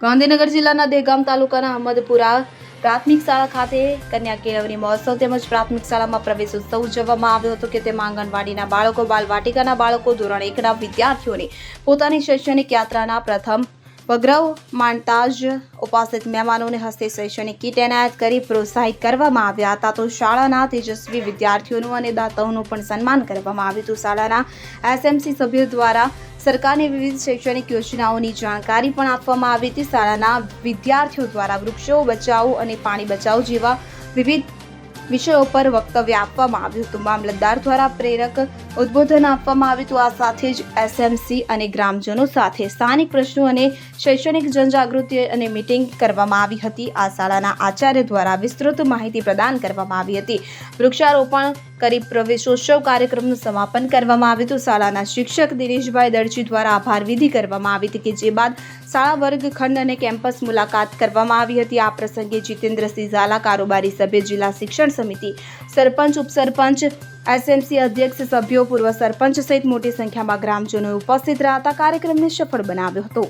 ગાંધીનગર જિલ્લાના દેગામ તાલુકાના અહમદપુરા પ્રાથમિક શાળા ખાતે કન્યા કેળવણી મહોત્સવ તેમજ પ્રાથમિક શાળામાં પ્રવેશ ઉત્સવ ઉજવવામાં આવ્યો હતો કે તેમાં આંગણવાડીના બાળકો, બાલવાટિકાના બાળકો ધોરણ એકના વિદ્યાર્થીઓને પોતાની શૈક્ષણિક યાત્રાના પ્રથમ પગરવ માંડતા જ ઉપસ્થિત મહેમાનોને હસ્તે શૈક્ષણિક કીટ એનાયત કરી પ્રોત્સાહિત કરવામાં આવ્યા હતા. તો શાળાના તેજસ્વી વિદ્યાર્થીઓનું અને દાતાઓનું પણ સન્માન કરવામાં આવ્યું હતું. શાળાના એસએમસી સભ્યો દ્વારા સરકારની વિવિધ શૈક્ષણિક યોજનાઓની જાણકારી પણ આપવામાં આવી હતી. શાળાના વિદ્યાર્થીઓ દ્વારા વૃક્ષો બચાવો અને પાણી બચાવો જેવા વિવિધ વિષયો પર વક્તવ્ય આપવામાં આવ્યું હતું. મામલતદાર દ્વારા પ્રેરક ઉદ્બોધન આપવામાં આવ્યું હતું. આ સાથે જ એસએમસી અને ગ્રામજનો સાથે સ્થાનિક પ્રશ્નો અને શૈક્ષણિક જનજાગૃતિ અને મીટિંગ કરવામાં આવી હતી. આ શાળાના આચાર્ય દ્વારા વિસ્તૃત માહિતી પ્રદાન કરવામાં આવી હતી. વૃક્ષારોપણ કરી પ્રવેશોત્સવ કાર્યક્રમનું સમાપન કરવામાં આવ્યું હતું. શાળાના શિક્ષક દિનેશભાઈ દરજી દ્વારા આભાર વિધિ કરવામાં આવી હતી કે જે બાદ શાળા વર્ગખંડ અને કેમ્પસ મુલાકાત કરવામાં આવી હતી. આ પ્રસંગે જીતેન્દ્રસિંહ ઝાલા, કારોબારી સભ્ય, જિલ્લા શિક્ષણ સમિતિ સરપંચ, ઉપસરપંચ, એસએમસી અધ્યક્ષ, સભ્યો, પૂર્વ સરપંચ સહિત મોટી સંખ્યામાં ગ્રામજનો ઉપસ્થિત હતા. કાર્યક્રમને સફળ બનાવ્યો હતો.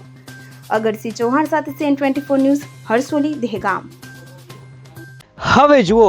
અગરસિંહ ચૌહાણ સાથે CN twenty four news Harsoli Dehgam. હવે જુઓ